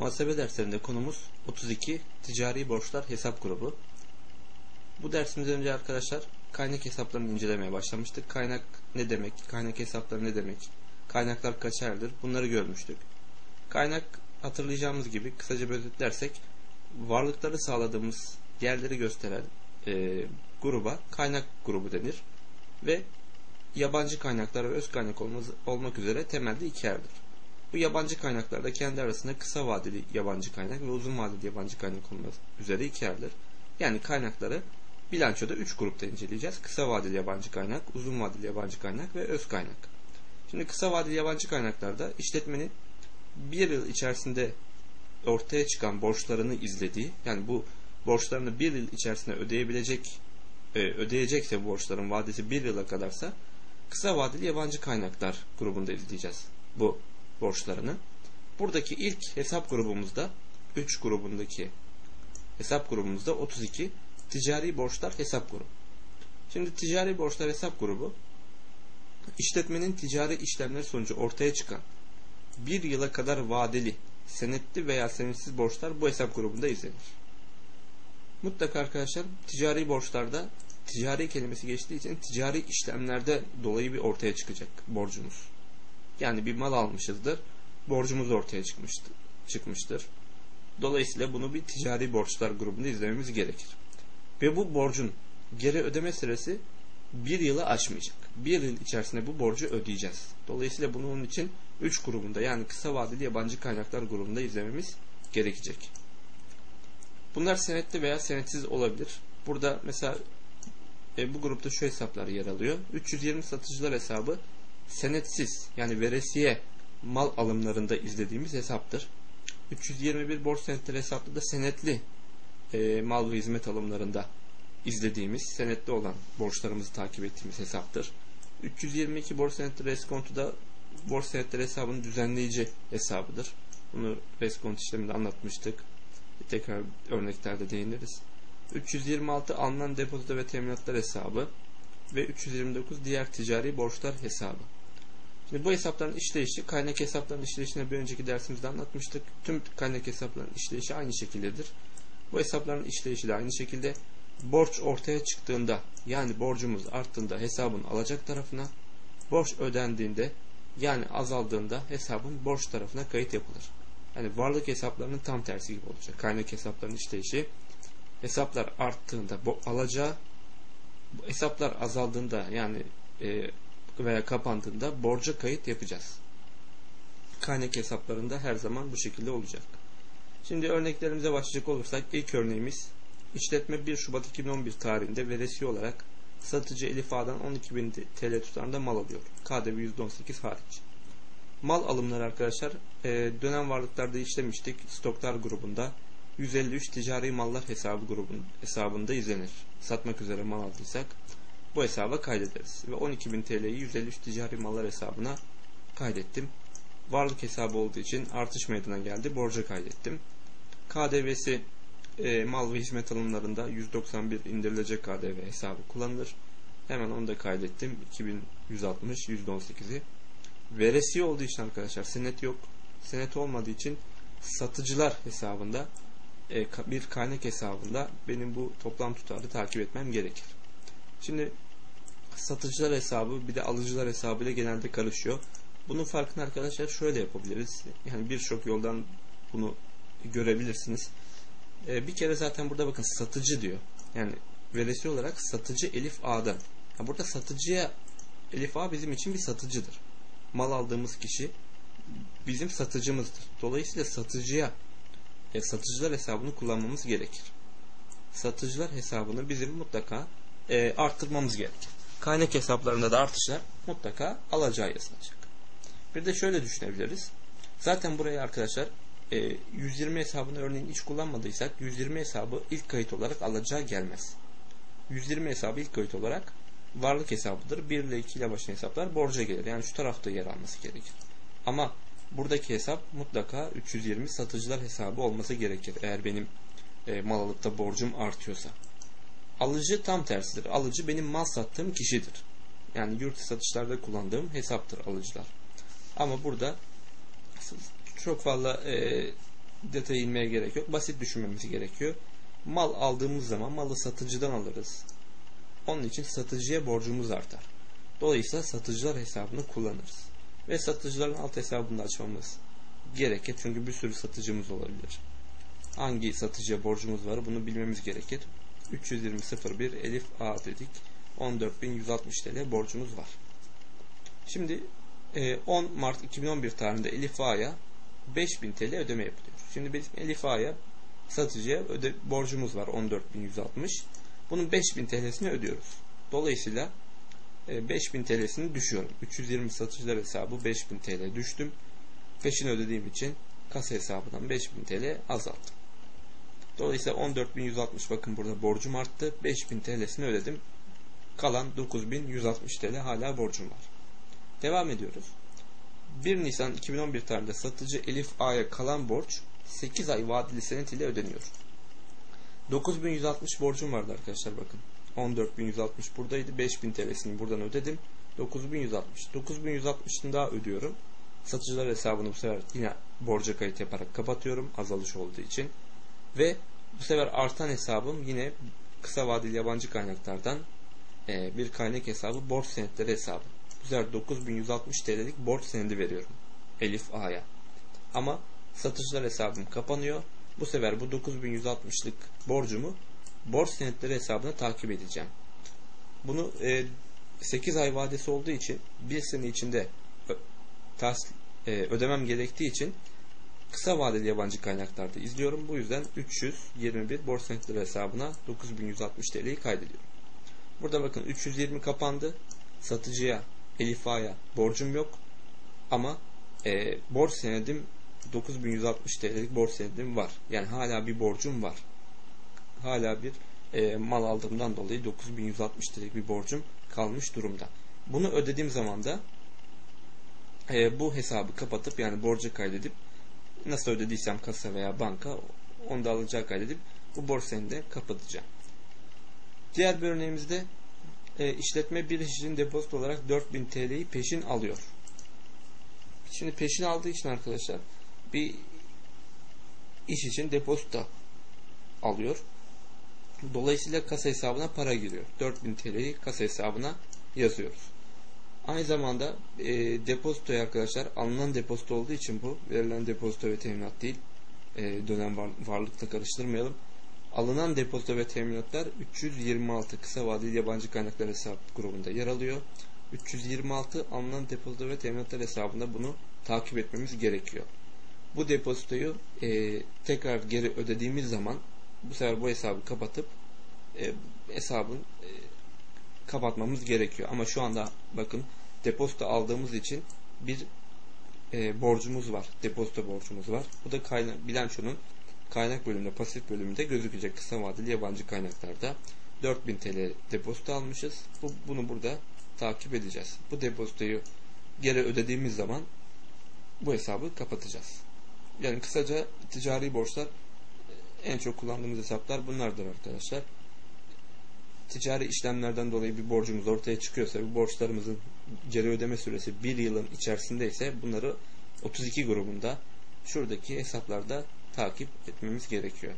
Muhasebe derslerinde konumuz 32 ticari borçlar hesap grubu. Bu dersimizden önce arkadaşlar kaynak hesaplarını incelemeye başlamıştık. Kaynak ne demek, kaynak hesapları ne demek, kaynaklar kaçardır bunları görmüştük. Kaynak hatırlayacağımız gibi kısaca özetlersek varlıkları sağladığımız yerleri gösteren e, gruba kaynak grubu denir. Ve yabancı kaynaklar ve öz kaynak olmaz, olmak üzere temelde iki yerdir. Bu yabancı kaynaklarda kendi arasında kısa vadeli yabancı kaynak ve uzun vadeli yabancı kaynak olmak üzere iki yerdir. Yani kaynakları bilançoda üç grupta inceleyeceğiz. Kısa vadeli yabancı kaynak, uzun vadeli yabancı kaynak ve öz kaynak. Şimdi kısa vadeli yabancı kaynaklarda işletmenin bir yıl içerisinde ortaya çıkan borçlarını izlediği, yani bu borçlarını bir yıl içerisinde ödeyebilecek, e, ödeyecekse borçların vadesi bir yıla kadarsa kısa vadeli yabancı kaynaklar grubunda izleyeceğiz bu borçlarını. Buradaki ilk hesap grubumuzda 3 grubundaki hesap grubumuzda 32 ticari borçlar hesap grubu. Şimdi ticari borçlar hesap grubu işletmenin ticari işlemleri sonucu ortaya çıkan bir yıla kadar vadeli senetli veya senetsiz borçlar bu hesap grubunda izlenir. Mutlaka arkadaşlar ticari borçlarda ticari kelimesi geçtiği için ticari işlemlerde dolayı bir ortaya çıkacak borcumuz. Yani bir mal almışızdır. Borcumuz ortaya çıkmıştır. çıkmıştır. Dolayısıyla bunu bir ticari borçlar grubunda izlememiz gerekir. Ve bu borcun geri ödeme süresi bir yılı aşmayacak. Bir yıl içerisinde bu borcu ödeyeceğiz. Dolayısıyla bunu onun için 3 grubunda yani kısa vadeli yabancı kaynaklar grubunda izlememiz gerekecek. Bunlar senetli veya senetsiz olabilir. Burada mesela e, bu grupta şu hesaplar yer alıyor. 320 satıcılar hesabı senetsiz yani veresiye mal alımlarında izlediğimiz hesaptır. 321 borç senetleri hesaplı da senetli e, mal ve hizmet alımlarında izlediğimiz, senetli olan borçlarımızı takip ettiğimiz hesaptır. 322 borç senetleri reskontu da borç senetleri hesabının düzenleyici hesabıdır. Bunu reskont işleminde anlatmıştık. Tekrar örneklerde değiniriz. 326 alınan depozito ve teminatlar hesabı ve 329 diğer ticari borçlar hesabı. Şimdi bu hesapların işleyişi kaynak hesaplarının işleyişine bir önceki dersimizde anlatmıştık. Tüm kaynak hesaplarının işleyişi aynı şekildedir. Bu hesapların işleyişi de aynı şekilde borç ortaya çıktığında yani borcumuz arttığında hesabın alacak tarafına borç ödendiğinde yani azaldığında hesabın borç tarafına kayıt yapılır. Yani varlık hesaplarının tam tersi gibi olacak. Kaynak hesaplarının işleyişi hesaplar arttığında bu alacağı hesaplar azaldığında yani e, veya kapandığında borca kayıt yapacağız. Kaynak hesaplarında her zaman bu şekilde olacak. Şimdi örneklerimize başlayacak olursak ilk örneğimiz işletme 1 Şubat 2011 tarihinde veresi olarak satıcı Elif Ağa'dan 12.000 TL tutarında mal alıyor. KDV %18 hariç. Mal alımları arkadaşlar e, dönem varlıklarda işlemiştik stoklar grubunda 153 ticari mallar hesabı grubun hesabında izlenir. Satmak üzere mal aldıysak bu hesaba kaydederiz. Ve 12.000 TL'yi 153 ticari mallar hesabına kaydettim. Varlık hesabı olduğu için artış meydana geldi. Borca kaydettim. KDV'si e, mal ve hizmet alımlarında 191 indirilecek KDV hesabı kullanılır. Hemen onu da kaydettim. 2160 %18'i. Veresiye olduğu için arkadaşlar senet yok. Senet olmadığı için satıcılar hesabında e, bir kaynak hesabında benim bu toplam tutarı takip etmem gerekir. Şimdi satıcılar hesabı bir de alıcılar hesabı ile genelde karışıyor. Bunun farkını arkadaşlar şöyle yapabiliriz. Yani birçok yoldan bunu görebilirsiniz. Ee, bir kere zaten burada bakın satıcı diyor. Yani veresi olarak satıcı Elif A'dan. Yani burada satıcıya Elif A bizim için bir satıcıdır. Mal aldığımız kişi bizim satıcımızdır. Dolayısıyla satıcıya e, satıcılar hesabını kullanmamız gerekir. Satıcılar hesabını bizim mutlaka e, arttırmamız gerekir. Kaynak hesaplarında da artışlar mutlaka alacağı yazılacak. Bir de şöyle düşünebiliriz. Zaten buraya arkadaşlar e, 120 hesabını örneğin hiç kullanmadıysak 120 hesabı ilk kayıt olarak alacağı gelmez. 120 hesabı ilk kayıt olarak varlık hesabıdır. 1 ile 2 ile başlayan hesaplar borca gelir. Yani şu tarafta yer alması gerekir. Ama buradaki hesap mutlaka 320 satıcılar hesabı olması gerekir. Eğer benim e, mal alıp da borcum artıyorsa. Alıcı tam tersidir. Alıcı benim mal sattığım kişidir. Yani yurt satışlarda kullandığım hesaptır alıcılar. Ama burada çok fazla e, detaya inmeye gerek yok. Basit düşünmemiz gerekiyor. Mal aldığımız zaman malı satıcıdan alırız. Onun için satıcıya borcumuz artar. Dolayısıyla satıcılar hesabını kullanırız. Ve satıcıların alt hesabını açmamız gerekir. Çünkü bir sürü satıcımız olabilir. Hangi satıcıya borcumuz var bunu bilmemiz gerekir. 320.01 Elif A dedik. 14.160 TL borcumuz var. Şimdi 10 Mart 2011 tarihinde Elif A'ya 5000 TL ödeme yapılıyor. Şimdi bizim Elif A'ya satıcıya öde, borcumuz var 14.160. Bunun 5000 TL'sini ödüyoruz. Dolayısıyla 5000 TL'sini düşüyorum. 320 satıcılar hesabı 5000 TL düştüm. Peşin ödediğim için kasa hesabından 5000 TL azalttım. Dolayısıyla 14.160 bakın burada borcum arttı. 5000 TL'sini ödedim. Kalan 9.160 TL hala borcum var. Devam ediyoruz. 1 Nisan 2011 tarihinde satıcı Elif A'ya kalan borç 8 ay vadeli senet ile ödeniyor. 9160 borcum vardı arkadaşlar bakın. 14160 buradaydı. 5000 TL'sini buradan ödedim. 9160. 9160'ını daha ödüyorum. Satıcılar hesabını bu sefer yine borca kayıt yaparak kapatıyorum. Azalış olduğu için. Ve bu sefer artan hesabım yine kısa vadeli yabancı kaynaklardan e, bir kaynak hesabı borç senetleri hesabı. Bu sefer 9160 TL'lik borç senedi veriyorum. Elif A'ya. Ama satışlar hesabım kapanıyor. Bu sefer bu 9160'lık borcumu borç senetleri hesabına takip edeceğim. Bunu e, 8 ay vadesi olduğu için bir sene içinde tas, e, ödemem gerektiği için kısa vadeli yabancı kaynaklarda izliyorum. Bu yüzden 321 borç senetleri hesabına 9160 TL'yi kaydediyorum. Burada bakın 320 kapandı. Satıcıya, Elif A'ya borcum yok. Ama e, borç senedim 9160 TL'lik borç senedim var. Yani hala bir borcum var. Hala bir e, mal aldığımdan dolayı 9160 TL'lik bir borcum kalmış durumda. Bunu ödediğim zaman da e, bu hesabı kapatıp yani borca kaydedip nasıl ödediysem kasa veya banka onu da alacağı kaydedip bu borç senedi kapatacağım. Diğer bir örneğimizde e, işletme bir işçinin depozito olarak 4000 TL'yi peşin alıyor. Şimdi peşin aldığı için arkadaşlar bir iş için depozito alıyor. Dolayısıyla kasa hesabına para giriyor. 4000 TL'yi kasa hesabına yazıyoruz. Aynı zamanda e, depozitoya arkadaşlar alınan depozito olduğu için bu verilen depozito ve teminat değil. E, dönem var, varlıkla karıştırmayalım. Alınan depozito ve teminatlar 326 kısa vadeli yabancı kaynaklar hesap grubunda yer alıyor. 326 alınan depozito ve teminatlar hesabında bunu takip etmemiz gerekiyor. Bu depozitoyu e, tekrar geri ödediğimiz zaman bu sefer bu hesabı kapatıp e, hesabın e, kapatmamız gerekiyor. Ama şu anda bakın depozito aldığımız için bir e, borcumuz var. Depozito borcumuz var. Bu da kaynak, bilançonun kaynak bölümünde, pasif bölümünde gözükecek kısa vadeli yabancı kaynaklarda. 4000 TL depozito almışız. Bu, bunu burada takip edeceğiz. Bu depozitoyu geri ödediğimiz zaman bu hesabı kapatacağız. Yani kısaca ticari borçlar en çok kullandığımız hesaplar bunlardır arkadaşlar. Ticari işlemlerden dolayı bir borcumuz ortaya çıkıyorsa, bu borçlarımızın geri ödeme süresi bir yılın içerisinde ise bunları 32 grubunda şuradaki hesaplarda takip etmemiz gerekiyor.